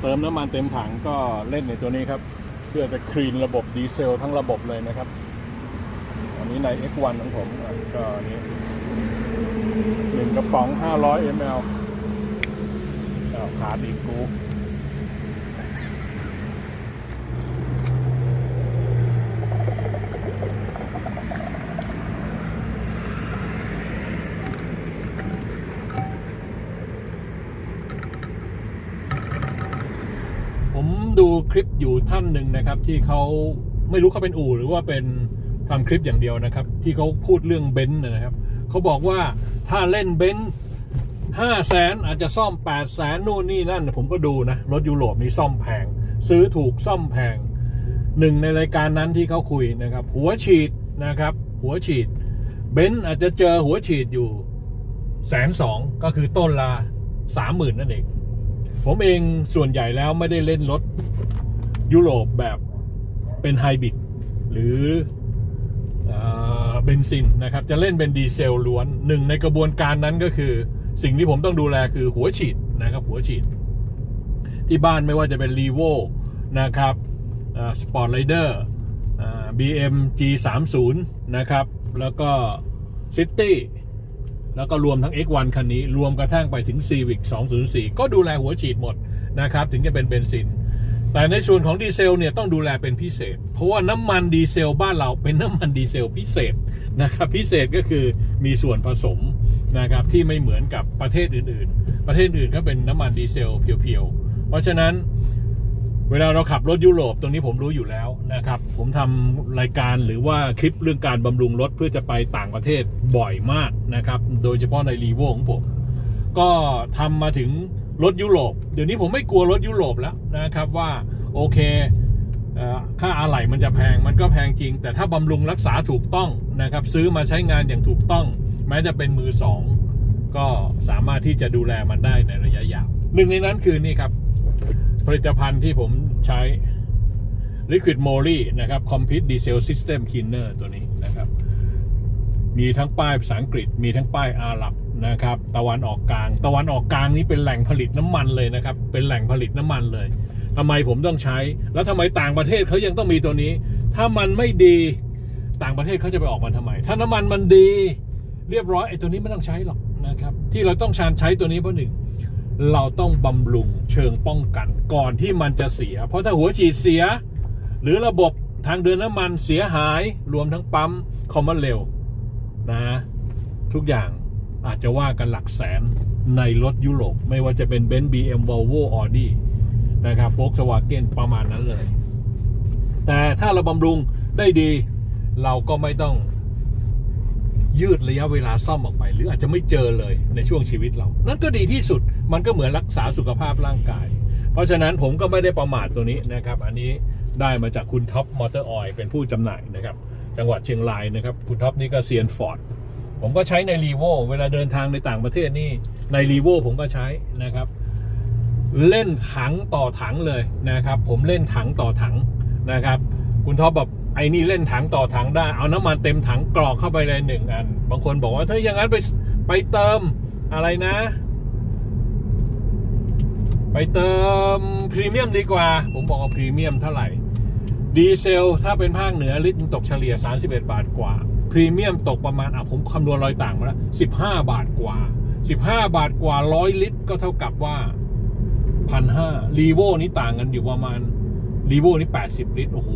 เติมน้ำมันเต็มถังก็เล่นในตัวนี้ครับ เพื่อจะคลีนระบบดีเซลทั้งระบบเลยนะครับ อันนี้ใน X1 ของผมก็นี้หนึ่งกระป๋อง 500 ml ขาดอีกกู ผมดู คลิปอยู่ท่านหนึ่งนะครับ ที่เขาไม่รู้เขาเป็นอู่หรือว่าเป็นทำคลิปอย่างเดียวนะครับ ที่เขาพูดเรื่องเบนซ์นะครับเขาบอกว่าถ้าเล่นเบนซ์ห้าแสนอาจจะซ่อม8ปดแสนนู่นนี่นั่น ผมก็ดูนะ รถยุโรปนี่ซ่อมแพง ซื้อถูกซ่อมแพงหนึ่งในรายการนั้นที่เขาคุยนะครับ หัวฉีดนะครับ หัวฉีดเบนซ์อาจจะเจอหัวฉีดอยู่แสนสองก็คือต้นละสามหมื่นนั่นเอง ผมเองส่วนใหญ่แล้วไม่ได้เล่นรถ ยุโรปแบบเป็นไฮบริดหรือเบนซินนะครับ จะเล่นเป็นดีเซลล้วนหนึ่งในกระบวนการนั้นก็คือ สิ่งที่ผมต้องดูแลคือหัวฉีดนะครับ หัวฉีด ที่บ้านไม่ว่าจะเป็น r ีโวนะครับสปอร์ตไ i เดอร์บีเอ็มจีสามศูนย์นะครับ แล้วก็ซิตี้แล้วก็รวมทั้ง X1 คันนี้ รวมกระทั่งไปถึง Civic 204 ก็ดูแลหัวฉีดหมดนะครับ ถึงจะเป็นเบนซิน แต่ในส่วนของดีเซลเนี่ยต้องดูแลเป็นพิเศษ เพราะว่าน้ำมันดีเซลบ้านเราเป็นน้ำมันดีเซลพิเศษนะครับพิเศษก็คือมีส่วนผสมนะครับที่ไม่เหมือนกับประเทศอื่น ๆ ประเทศอื่นก็เป็นน้ำมันดีเซลเพียวๆ เพราะฉะนั้นเวลาเราขับรถยุโรปตรงนี้ผมรู้อยู่แล้วนะครับ ผมทำรายการหรือว่าคลิปเรื่องการบำรุงรถเพื่อจะไปต่างประเทศบ่อยมากนะครับ โดยเฉพาะในรีโวของผม ก็ทำมาถึง รถยุโรป เดี๋ยวนี้ผมไม่กลัวรถยุโรปแล้วนะครับว่าโอเคค่าอะไหล่มันจะแพงมันก็แพงจริง แต่ถ้าบำรุงรักษาถูกต้องนะครับ ซื้อมาใช้งานอย่างถูกต้อง แม้จะเป็นมือสองก็สามารถที่จะดูแลมันได้ในระยะยาวหนึ่งในนั้นคือนี่ครับ ผลิตภัณฑ์ที่ผมใช้ Liquid Moly นะครับ Complete Diesel System Cleaner ตัวนี้นะครับ มีทั้งป้ายภาษาอังกฤษ มีทั้งป้ายอาหรับ นะครับ ตะวันออกกลาง ตะวันออกกลางนี้เป็นแหล่งผลิตน้ำมันเลยนะครับ เป็นแหล่งผลิตน้ำมันเลยทำไมผมต้องใช้ แล้วทำไมต่างประเทศเขายังต้องมีตัวนี้ ถ้ามันไม่ดีต่างประเทศเขาจะไปออกมันทำไม ถ้าน้ำมันมันดี เรียบร้อยไอ้ตัวนี้ไม่ต้องใช้หรอกนะครับ ที่เราต้องชานใช้ตัวนี้เพราะหนึ่งเราต้องบำรุงเชิงป้องกันก่อนที่มันจะเสีย เพราะถ้าหัวฉีดเสีย หรือระบบทางเดินน้ำมันเสียหายรวมทั้งปั๊มคอมมอนเร็วนะ ทุกอย่าง อาจจะว่ากันหลักแสนในรถยุโรป ไม่ว่าจะเป็นเบนซ์บีเอ็มวอลโวออดี้นะครับโฟกสวาเกนประมาณนั้นเลย แต่ถ้าเราบำรุงได้ดี เราก็ไม่ต้องยืดระยะเวลาซ่อมออกไป หรืออาจจะไม่เจอเลยในช่วงชีวิตเรา นั่นก็ดีที่สุดมันก็เหมือนรักษาสุขภาพร่างกาย เพราะฉะนั้นผมก็ไม่ได้ประมาทตัวนี้นะครับ อันนี้ได้มาจากคุณท็อปมอเตอร์ออยเป็นผู้จำหน่ายนะครับ จังหวัดเชียงรายนะครับ คุณท็อปนี่ก็เซียนฟอร์ด ผมก็ใช้ในรีโวเวลาเดินทางในต่างประเทศนี่ในรีโวผมก็ใช้นะครับ เล่นถังต่อถังเลยนะครับ ผมเล่นถังต่อถังนะครับ คุณท็อปแบบไอ้นี่เล่นถังต่อถังได้ เอาน้ำมันเต็มถังกรอกเข้าไปเลยหนึ่งอัน บางคนบอกว่าถ้าอย่างนั้นไปไปเติมอะไรนะ ไปเติมพรีเมียมดีกว่า ผมบอกว่าพรีเมียมเท่าไหร่ ดีเซล ถ้าเป็นภาคเหนือลิตรตกเฉลี่ย 31 บาทกว่า พรีเมียมตกประมาณอะผมคำนวณรอยต่างมาแล้ว15บห้าบาทกว่า15บห้าบาทกว่า100ลิตร ก็เท่ากับว่าพันห้ารีโวนี่ต่างกันอยู่ประมาณรีโวนี่ 80 ลิตร โอ้โห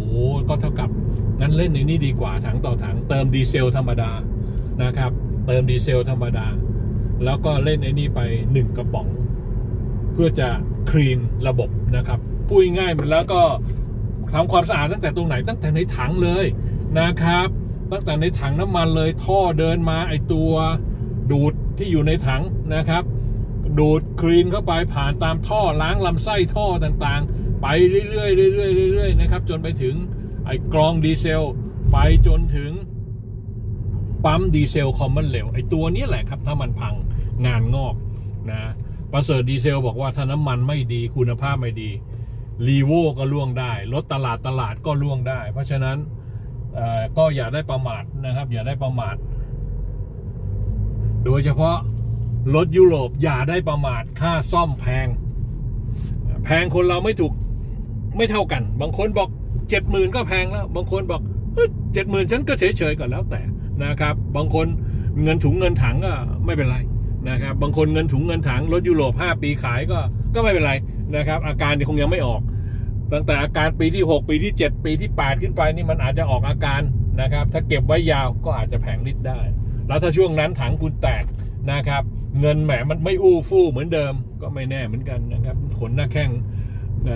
ก็เท่ากับงั้นเล่นในนี้ดีกว่าถังต่อถัง เติมดีเซลธรรมดานะครับ เติมดีเซลธรรมดา แล้วก็เล่นไอ้นี่ไป 1 กระป๋อง เพื่อจะคลีนระบบนะครับพูดง่ายๆมันแล้วก็ทำความสะอาดตั้งแต่ตรงไหนตั้งแต่ในถังเลยนะครับ ตั้งแต่ในถังน้ำมันเลยท่อเดินมาไอตัวดูดที่อยู่ในถังนะครับ ดูดคลีนเข้าไปผ่านตามท่อล้างลำไส้ท่อต่างๆ ไปเรื่อยๆเรื่อยๆเรื่อยๆนะครับ จนไปถึงไอกรองดีเซล ไปจนถึงปั๊มดีเซลคอมมอนเร็วไอตัวนี้แหละครับ ถ้ามันพังงานงอกนะประเสริฐดีเซลบอกว่าถ้าน้ำมันไม่ดีคุณภาพไม่ดีรีโวก็ล่วงได้ รถตลาดตลาดก็ล่วงได้ เพราะฉะนั้น ก็อย่าได้ประมาทนะครับ อย่าได้ประมาท โดยเฉพาะรถยุโรปอย่าได้ประมาทค่าซ่อมแพง แพงคนเราไม่ถูกไม่เท่ากัน บางคนบอกเจ็ดหมื่นก็แพงแล้ว บางคนบอกเจ็ดหมื่นฉันก็เฉยเฉยๆก่อนแล้วแต่นะครับ บางคนเงินถุงเงินถังก็ไม่เป็นไรนะครับ บางคนเงินถุงเงินถังรถยุโรป 5 ปีขายก็ก็ไม่เป็นไรนะครับ อาการนี่คงยังไม่ออก ตั้งแต่อาการปีที่ 6 ปีที่ 7 ปีที่ 8 ขึ้นไปนี่มันอาจจะออกอาการนะครับ ถ้าเก็บไว้ยาวก็อาจจะแผงฤทธิ์ได้ แล้วถ้าช่วงนั้นถังคุณแตกนะครับ เงินแหมมันไม่อู้ฟู่เหมือนเดิมก็ไม่แน่เหมือนกันนะครับขนหน้าแข้ง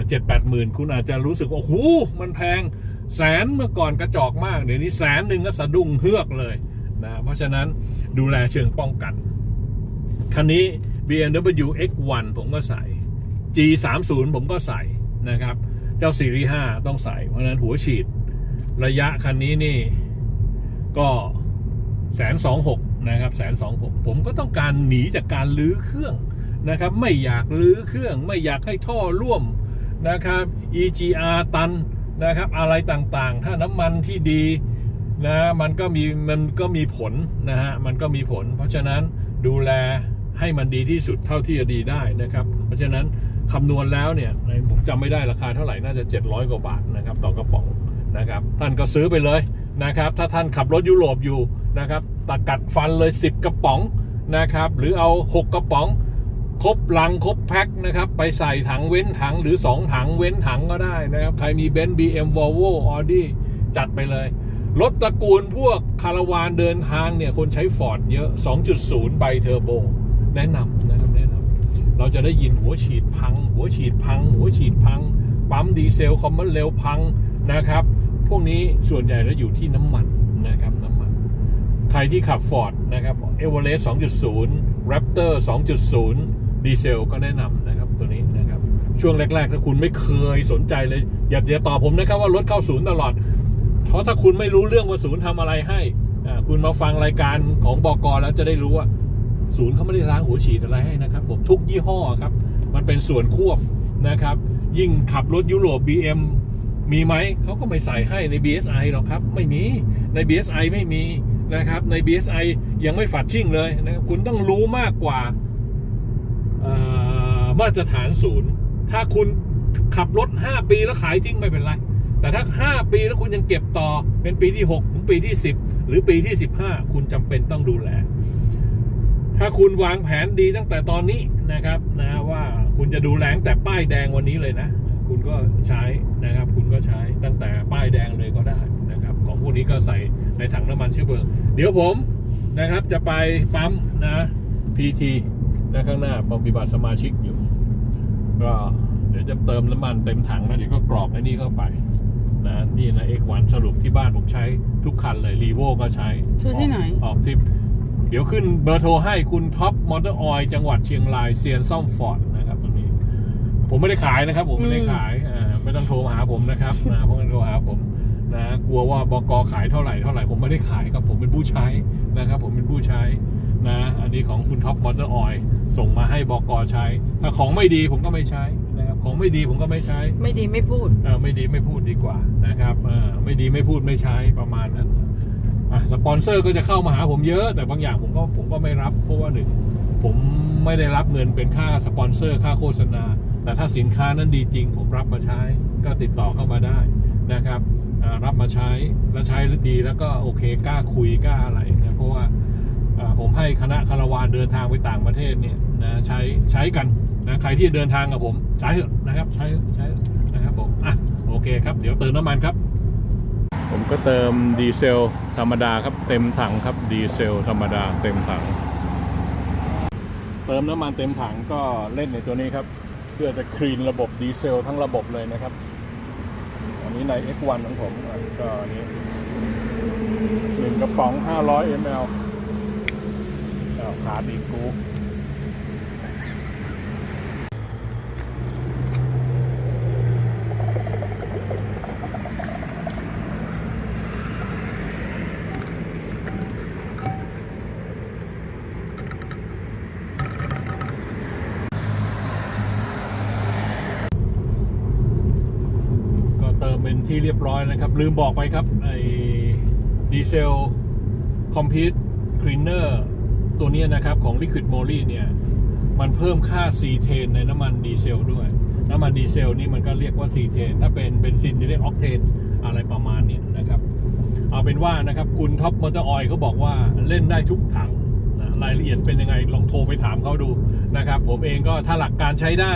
เจ็ดแปดหมื่นคุณอาจจะรู้สึกว่าโอ้โหมันแพงแสนเมื่อก่อนกระจอกมาก เดี๋ยวนี้แสนหนึ่งก็สะดุ้งเฮือกเลยนะเพราะฉะนั้นดูแลเชิงป้องกัน คันนี้ BMW X1 ผมก็ใส่ G30 ผมก็ใส่นะครับ เจ้าซีรีส์5ต้องใส่ เพราะฉะนั้นหัวฉีดระยะคันนี้นี่ ก็แสนสองหกนะครับแสนสองหกผมก็ต้องการหนีจากการลื้อเครื่องนะครับ ไม่อยากลื้อเครื่อง ไม่อยากให้ท่อร่วมนะครับ EGR ตันนะครับ อะไรต่างๆ ถ้าน้ำมันที่ดีนะมันก็มีมันก็มีผลนะฮะมันก็มีผล เพราะฉะนั้นดูแลให้มันดีที่สุดเท่าที่จะดีได้นะครับ เพราะฉะนั้น คำนวณแล้วเนี่ยผมจำไม่ได้ราคาเท่าไหร่น่าจะ 700 กว่าบาทนะครับต่อกระป๋องนะครับ ท่านก็ซื้อไปเลยนะครับ ถ้าท่านขับรถยุโรปอยู่นะครับตะกัดฟันเลย 10 กระป๋องนะครับ หรือเอา 6 กระป๋อง ครบลังครบแพ็คนะครับ ไปใส่ถังเว้นถังหรือ 2 ถังเว้นถังก็ได้นะครับ ใครมีเบนซ์บีเอ็มวอลโวออดี้จัดไปเลยรถตระกูลพวกคาราวานเดินทางเนี่ย คนใช้ฟอร์ดเยอะ 2.0 ไบเทอร์โบ แนะนำนะครับแนะนำ เราจะได้ยินหัวฉีดพัง หัวฉีดพัง หัวฉีดพัง ปั๊มดีเซลคอมมอนเร็วพังนะครับ พวกนี้ส่วนใหญ่แล้วอยู่ที่น้ำมันนะครับน้ำมัน ใครที่ขับ Ford นะครับ e v e r e s t 2.0 Raptor 2.0ดีเซลก็แนะนำนะครับตัวนี้นะครับช่วงแรก ๆ ถ้าคุณไม่เคยสนใจเลย อย่าอย่าตอบผมนะครับว่ารถเข้าศูนย์ตลอด เพราะถ้าคุณไม่รู้เรื่องว่าศูนย์ทำอะไรให้คุณมาฟังรายการของบอกอแล้วจะได้รู้ว่า ศูนย์เขาไม่ได้ล้างหัวฉีดอะไรให้นะครับผมทุกยี่ห้อครับ มันเป็นส่วนควบนะครับ ยิ่งขับรถยุโรป BM มีไหม เขาก็ไม่ใส่ให้ใน BSI หรอกครับ ไม่มี ใน BSI ไม่มีนะครับ ใน BSI ยังไม่ฝัดชิ่งเลยนะครับ คุณต้องรู้มากกว่ามาตรฐานศูนย์ ถ้าคุณขับรถ 5 ปีแล้วขายทิ้งไม่เป็นไร แต่ถ้า 5 ปีแล้วคุณยังเก็บต่อ เป็นปีที่ 6 ถึงปีที่ 10 หรือปีที่ 15 คุณจำเป็นต้องดูแล ถ้าคุณวางแผนดีตั้งแต่ตอนนี้นะครับนะว่าคุณจะดูแลตั้งแต่ป้ายแดงวันนี้เลยนะ คุณก็ใช้นะครับ คุณก็ใช้ตั้งแต่ป้ายแดงเลยก็ได้นะครับ ของพวกนี้ก็ใส่ในถังน้ำมันเชื้อเพลิง เดี๋ยวผมนะครับจะไปปั๊มนะ PT นะข้างหน้าปฏิบัติสมาชิกอยู่ ก็เดี๋ยวจะเติมน้ำมันเต็มถังแล้วเดี๋ยวก็กรอกไอ้นี่เข้าไปนะนี่นะเอกวันสรุปที่บ้านผมใช้ทุกคันเลยรีโวก็ใช้ ซื้อที่ไหน ออกทริป เดี๋ยวขึ้นเบอร์โทรให้คุณท็อปมอเตอร์ออยจังหวัดเชียงรายเซียนซ่อมฟอร์ดนะครับตรงนี้ ผมไม่ได้ขายนะครับ ผมไม่ได้ขายอ่าไม่ต้องโทรมาหาผมนะครับนะเพราะงั้นโทรหาผมนะกลัวว่าบกขายเท่าไหร่เท่าไหร่ผมไม่ได้ขายครับผมเป็นผู้ใช้นะครับ ผมเป็นผู้ใช้นะอันนี้ของคุณท็อปมอเตอร์ออยส่งมาให้บกใช้ ถ้าของไม่ดีผมก็ไม่ใช้นะครับของไม่ดีผมก็ไม่ใช้ ไม่ดีไม่พูดเออไม่ดีไม่พูดดีกว่านะครับเออไม่ดีไม่พูดไม่ใช้ประมาณนั้นอะ สปอนเซอร์ก็จะเข้ามาหาผมเยอะ แต่บางอย่างผมก็ผมก็ไม่รับ เพราะว่าหนึ่งผมไม่ได้รับเงินเป็นค่าสปอนเซอร์ค่าโฆษณา แต่ถ้าสินค้านั้นดีจริง ผมรับมาใช้ ก็ติดต่อเข้ามาได้นะครับรับมาใช้แล้วใช้ดีแล้วก็โอเคกล้าคุยกล้าอะไรนะเพราะว่าผมให้คณะคารวานเดินทางไปต่างประเทศเนี่ยนะใช้ใช้กันนะใครที่เดินทางกับผมใช้เถอะนะครับใช้ใช้นะครับผมอะโอเคครับเดี๋ยวเติมน้ำมันครับ ผมก็เติมดีเซลธรรมดาครับเต็มถังครับดีเซลธรรมดาเต็มถัง เติมน้ำมันเต็มถังก็เล่นในตัวนี้ครับ เพื่อจะคลีนระบบดีเซลทั้งระบบเลยนะครับ อันนี้ใน X1 ของผมก็อันนี้หนึ่งกระป๋อง 500 ml อ้าวขาดีกูเติมเป็นที่เรียบร้อยนะครับ ลืมบอกไปครับไอ้ดีเซลคอมพิวต์คลีนเนอร์ตัวนี้นะครับ ของ Liquid Moly เนี่ย มันเพิ่มค่า C10 ในน้ำมันดีเซลด้วย น้ำมันดีเซลนี่มันก็เรียกว่าซีเทนถ้าเป็นเบนซินจะเรียกออกเทนอะไรประมาณนี้นะครับ เอาเป็นว่านะครับ คุณท็อปมอเตอร์ออยเขาบอกว่าเล่นได้ทุกถังรายละเอียดเป็นยังไงลองโทรไปถามเขาดูนะครับ ผมเองก็ถ้าหลักการใช้ได้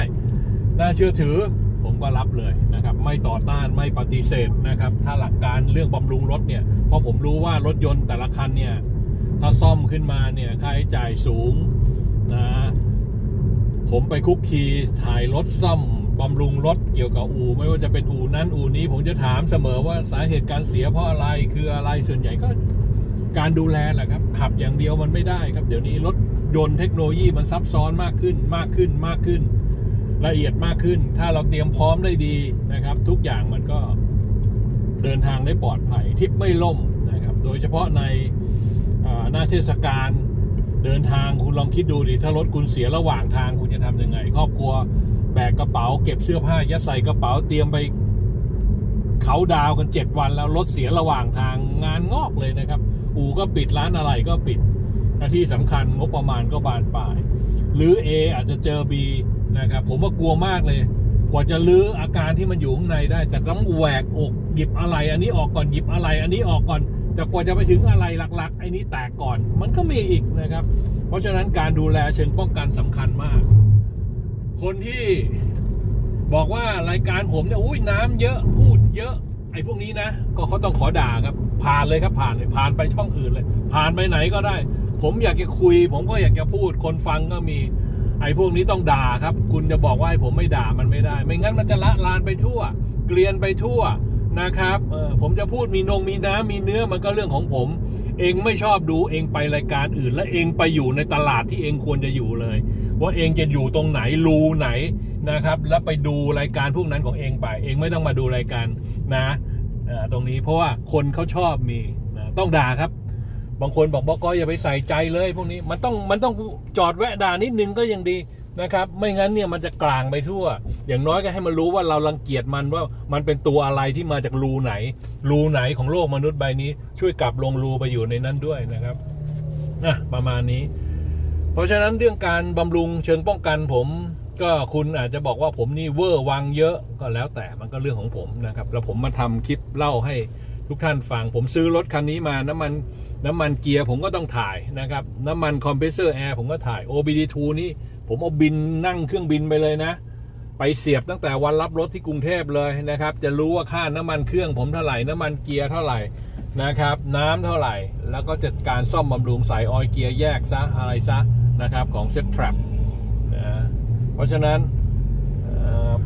น่าเชื่อถือ ผมก็รับเลยนะครับ ไม่ต่อต้านไม่ปฏิเสธนะครับ ถ้าหลักการเรื่องบำรุงรถเนี่ย เพราะผมรู้ว่ารถยนต์แต่ละคันเนี่ย ถ้าซ่อมขึ้นมาเนี่ยค่าใช้จ่ายสูงนะผมไปคุกคีถ่ายรถซ่อมบำรุงรถเกี่ยวกับอู่ไม่ว่าจะเป็นอู่นั้นอู่นี้ ผมจะถามเสมอว่าสาเหตุการเสียเพราะอะไรคืออะไรส่วนใหญ่ก็การดูแลแหละครับ ขับอย่างเดียวมันไม่ได้ครับ เดี๋ยวนี้รถยนต์เทคโนโลยีมันซับซ้อนมากขึ้นมากขึ้นมากขึ้น ละเอียดมากขึ้น ถ้าเราเตรียมพร้อมได้ดีนะครับ ทุกอย่างมันก็เดินทางได้ปลอดภัยทิปไม่ล่มนะครับ โดยเฉพาะในหน้าเทศกาลเดินทางคุณลองคิดดูดิถ้ารถคุณเสียระหว่างทางคุณจะทำยังไง ครอบครัวแบกกระเป๋า เก็บเสื้อผ้ายัดใส่กระเป๋าเตรียมไปเขาดาวกันเจ็ดวันแล้วรถเสียระหว่างทางงานงอกเลยนะครับ อู่ก็ปิดร้านอะไรก็ปิดที่สำคัญงบประมาณก็บานปลาย หรือ A อาจจะเจอ B นะครับ ผมว่ากลัวมากเลย กว่าจะลื้ออาการที่มันอยู่ข้างในได้ แต่ต้องแหวกอกหยิบอะไร อันนี้ออกก่อนหยิบอะไร อันนี้ออกก่อนแต่กว่าจะไปถึงอะไรหลักๆไอ้นี้แตกก่อน มันก็มีอีกนะครับ เพราะฉะนั้นการดูแลเชิงป้องกันสำคัญมาก คนที่บอกว่ารายการผมเนี่ยอุ้ยน้ำเยอะพูดเยอะไอ้พวกนี้นะ ก็เขาต้องขอด่าครับ ผ่านเลยครับผ่านเลยผ่านไปช่องอื่นเลย ผ่านไปไหนก็ได้ ผมอยากจะคุย ผมก็อยากจะพูด คนฟังก็มี ไอ้พวกนี้ต้องด่าครับ คุณจะบอกว่าให้ผมไม่ด่ามันไม่ได้ ไม่งั้นมันจะละลานไปทั่ว เกลียนไปทั่วนะครับเออผมจะพูดมีนงมีน้ำมีเนื้อมันก็เรื่องของผม เองไม่ชอบดูเองไปรายการอื่น และเองไปอยู่ในตลาดที่เองควรจะอยู่เลย ว่าเองจะอยู่ตรงไหนรูไหนนะครับ แล้วไปดูรายการพวกนั้นของเองไป เองไม่ต้องมาดูรายการนะออตรงนี้เพราะว่าคนเขาชอบมีนะต้องด่าครับ บางคนบอกบอกก็อย่าไปใส่ใจเลยพวกนี้มันต้องมันต้องจอดแวะด่านิดนึงก็ยังดีนะครับ ไม่งั้นเนี่ยมันจะกลางไปทั่ว อย่างน้อยก็ให้มันรู้ว่าเรารังเกียจมันว่ามันเป็นตัวอะไรที่มาจากรูไหน รูไหนของโลกมนุษย์ใบนี้ ช่วยกลับลงรูไปอยู่ในนั้นด้วยนะครับนะประมาณนี้ เพราะฉะนั้นเรื่องการบำรุงเชิงป้องกันผม ก็คุณอาจจะบอกว่าผมนี่เวอร์วังเยอะก็แล้วแต่มันก็เรื่องของผมนะครับ แล้วผมมาทำคลิปเล่าให้ ทุกท่านฟังผมซื้อรถคันนี้มาน้ำมันน้ำมันเกียร์ผมก็ต้องถ่ายนะครับน้ำมันคอมเพรสเซอร์แอร์ผมก็ถ่าย OBD2 นี่ผมเอาบินนั่งเครื่องบินไปเลยนะ ไปเสียบตั้งแต่วันรับรถที่กรุงเทพเลยนะครับ จะรู้ว่าค่าน้ำมันเครื่องผมเท่าไหร่น้ำมันเกียร์เท่าไหร่นะครับ น้ำเท่าไหร่ แล้วก็จัดการซ่อมบำรุงใส่ออยเกียร์แยกซะอะไรซะนะครับของเซ็ตทรัพนะเพราะฉะนั้น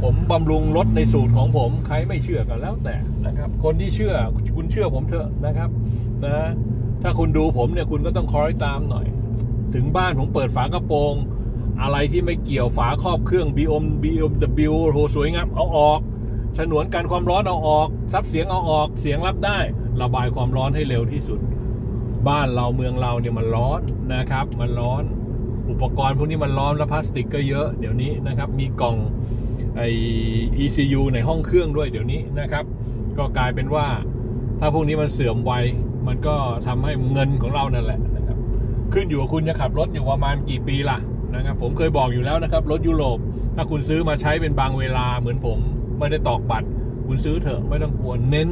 ผมบำรุงรถในสูตรของผม ใครไม่เชื่อก็แล้วแต่นะครับ คนที่เชื่อคุณเชื่อผมเถอะนะครับนะถ้าคุณดูผมเนี่ยคุณก็ต้องคอยตามหน่อย ถึงบ้านผมเปิดฝากระโปรง อะไรที่ไม่เกี่ยวฝาครอบเครื่อง BM BMW โหสวยงามเอาออก ฉนวนกันความร้อนเอาออกซับเสียงเอาออกเสียงรับได้ ระบายความร้อนให้เร็วที่สุด บ้านเราเมืองเราเนี่ยมันร้อนนะครับ มันร้อนอุปกรณ์พวกนี้มันร้อนแล้วพลาสติกก็เยอะเดี๋ยวนี้นะครับ มีกล่อง ไอ ECU ในห้องเครื่องด้วยเดี๋ยวนี้นะครับ ก็กลายเป็นว่าถ้าพวกนี้มันเสื่อมไว มันก็ทำให้เงินของเรานั่นแหละนะครับ ขึ้นอยู่กับคุณจะขับรถอยู่ประมาณกี่ปีล่ะนะครับ ผมเคยบอกอยู่แล้วนะครับ รถยุโรป ถ้าคุณซื้อมาใช้เป็นบางเวลาเหมือนผม ไม่ได้ตอกบัตร คุณซื้อเถอะไม่ต้องกลัวเน้น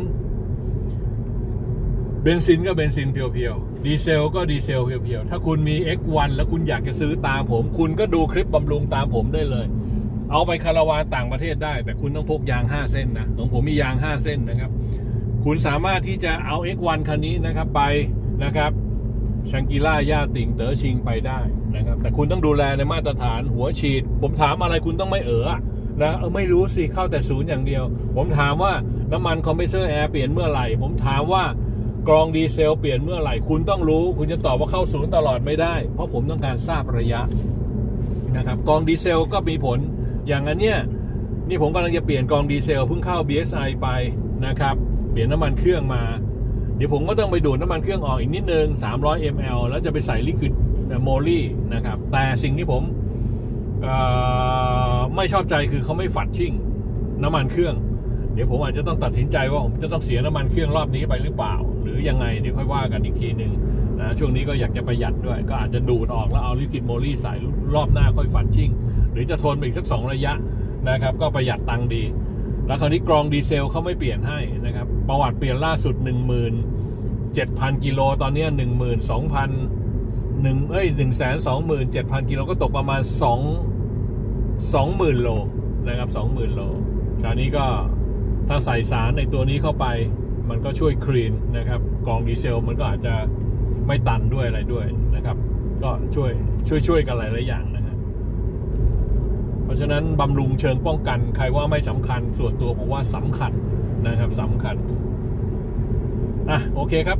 เบนซินก็เบนซินเพียวๆ ดีเซลก็ดีเซลเพียวๆ ถ้าคุณมี X1 แล้วคุณอยากจะซื้อตามผม คุณก็ดูคลิปบำรุงตามผมได้เลย เอาไปคาราวานต่างประเทศได้ แต่คุณต้องพกยาง 5 เส้นนะของผมมียาง 5 เส้นนะครับ คุณสามารถที่จะเอา X1 คันนี้นะครับไปนะครับชังกีล่าย่าติ่งเต๋อชิงไปได้นะครับ แต่คุณต้องดูแลในมาตรฐานหัวฉีด ผมถามอะไรคุณต้องไม่เอออนะเออไม่รู้สิเข้าแต่ศูนย์อย่างเดียว ผมถามว่าน้ำมันคอมเพรสเซอร์แอร์เปลี่ยนเมื่อไหร่ ผมถามว่ากรองดีเซลเปลี่ยนเมื่อไหร่ คุณต้องรู้ คุณจะตอบว่าเข้าศูนย์ตลอดไม่ได้ เพราะผมต้องการทราบระยะนะครับกรองดีเซลก็มีผล อย่างอันเนี้ยนี่ผมกำลังจะเปลี่ยนกองดีเซลเพิ่งเข้า BSI ไปนะครับ เปลี่ยนน้ำมันเครื่องมา เดี๋ยวผมก็ต้องไปดูดน้ำมันเครื่องออกอีกนิดนึง 300 ml แล้วจะไปใส่ลิควิดโมลี่นะครับ แต่สิ่งที่ผมไม่ชอบใจคือเขาไม่ฝัดชิ่งน้ำมันเครื่อง เดี๋ยวผมอาจจะต้องตัดสินใจว่าผมจะต้องเสียน้ำมันเครื่องรอบนี้ไปหรือเปล่า หรือยังไงเดี๋ยวค่อยว่ากันอีกทีหนึ่ง นะช่วงนี้ก็อยากจะประหยัดด้วย ก็อาจจะดูดออกแล้วเอาลิควิดโมลี่ใส่รอบหน้าค่อยฝัดชิ่ง หรือจะทนไปอีกสักสองระยะนะครับ ก็ประหยัดตังค์ดี แล้วคราวนี้กรองดีเซลเขาไม่เปลี่ยนให้นะครับ ประวัติเปลี่ยนล่าสุด 1 7 0 0 0 กิโลตอนนี้ 1 2 0 0 0 1เอ้ย1 2 7 0 0 0กิโลก็ตกประมาณ2 20,000โลนะครับ20,000โลคราวนี้ก็ถ้าใส่สารในตัวนี้เข้าไป มันก็ช่วยคลีนนะครับกรองดีเซลมันก็อาจจะ ไม่ตันด้วยอะไรด้วยนะครับ ก็ช่วยช่วยช่วยกันหลายๆอย่างนะครับเพราะฉะนั้นบำรุงเชิงป้องกัน ใครว่าไม่สำคัญส่วนตัวผมว่าสำคัญนะครับสำคัญอะโอเคครับ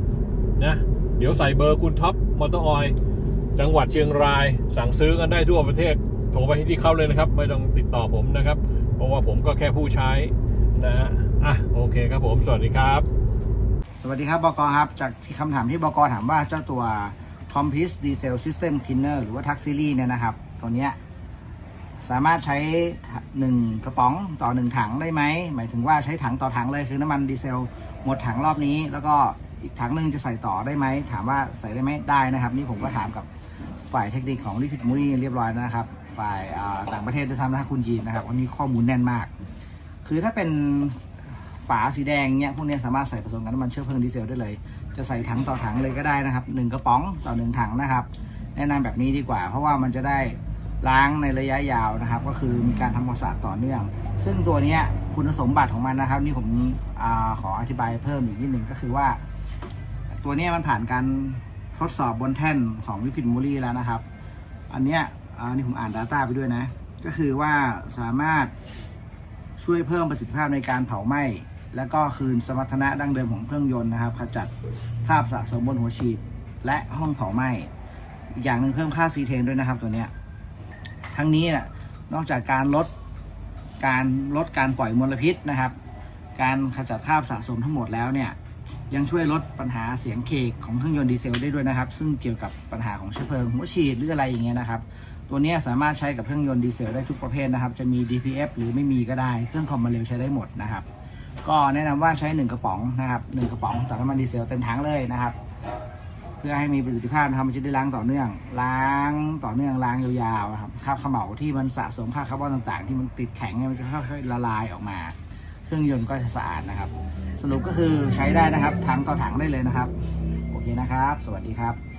นะเดี๋ยวใส่เบอร์คุณท็อปมอเตอร์ออยจังหวัดเชียงราย สั่งซื้อกันได้ทั่วประเทศโทรไปที่เขาเลยนะครับ ไม่ต้องติดต่อผมนะครับ เพราะว่าผมก็แค่ผู้ใช้นะฮะอะโอเคครับผม สวัสดีครับ วัสดีครับบกครับ จากที่คำถามที่บกถามว่าเจ้าตัว Complete Diesel System Cleaner หรือว่า Tax Series เนี่ยนะครับ ตัวเนี้ยสามารถใช้ 1 กระป๋องต่อ 1 ถังได้ไหม หมายถึงว่าใช้ถังต่อถังเลยคือน้ำมันดีเซลหมดถังรอบนี้ แล้วก็อีกถังหนึ่งจะใส่ต่อได้ไหม ถามว่าใส่ได้ไหมได้นะครับ นี่ผมก็ถามกับฝ่ายเทคนิคของ Liquid m o r y เรียบร้อยนะครับ ฝ่ายต่างประเทศด้วยซ้ำนะคุณยีนนะครับวันนี้ข้อมูลแน่นมาก คือถ้าเป็น ฝาสีแดงเนี่ยพวกเนี้ยสามารถใส่ผสมกับน้ำมันเชื้อเพลิงดีเซลได้เลย จะใส่ถังต่อถังเลยก็ได้นะครับหนึ่งกระป๋องต่อหนึ่งถังนะครับ แนะนำแบบนี้ดีกว่า เพราะว่ามันจะได้ล้างในระยะยาวนะครับ ก็คือมีการทำความสะอาดต่อเนื่อง ซึ่งตัวเนี้ยคุณสมบัติของมันนะครับ นี่ผมอขออธิบายเพิ่มอีกนิดหนึ่งก็คือว่า ตัวเนี้ยมันผ่านการทดสอบบนแท่นของวิฟิตมูรี่แล้วนะครับ อันเนี้ยอันนี้ผมอ่าน Data ไปด้วยนะ ก็คือว่าสามารถช่วยเพิ่มประสิทธิภาพในการเผาไหม้ และก็คืนสมรรถนะดั้งเดิมของเครื่องยนต์นะครับขจัดคราบสะสมบนหัวฉีดและห้องเผาไหม้อีกอย่างหนึ่งเพิ่มค่าซีเทนด้วยนะครับตัวเนี้ยทั้งนี้น่ะนอกจากการลดการลดการปล่อยมลพิษนะครับ การขจัดคราบสะสมทั้งหมดแล้วเนี่ยยังช่วยลดปัญหาเสียงเคกของเครื่องยนต์ดีเซลได้ด้วยนะครับ ซึ่งเกี่ยวกับปัญหาของเชื้อเพลิงหัวฉีดหรืออะไรอย่างเงี้ยนะครับ ตัวนี้สามารถใช้กับเครื่องยนต์ดีเซลได้ทุกประเภทนะครับ จะมี DPF หรือไม่มีก็ได้ เครื่องคอมมาเร็วใช้ได้หมดนะครับ ก็แนะนำว่าใช้ 1 กระป๋องนะครับ1กระป๋องต่อน้ำมันดีเซลเต็มถังเลยนะครับ เพื่อให้มีประสิทธิภาพนะครับมันจะได้ล้างต่อเนื่อง ล้างต่อเนื่องล้างยาวๆนะครับคราบเขม่าที่มันสะสมค่าคาร์บอนต่างๆ ที่มันติดแข็งเนี่ยมันจะค่อยๆละลายออกมา เครื่องยนต์ก็จะสะอาดนะครับ สรุปก็คือใช้ได้นะครับถังต่อถังได้เลยนะครับ โอเคนะครับ สวัสดีครับ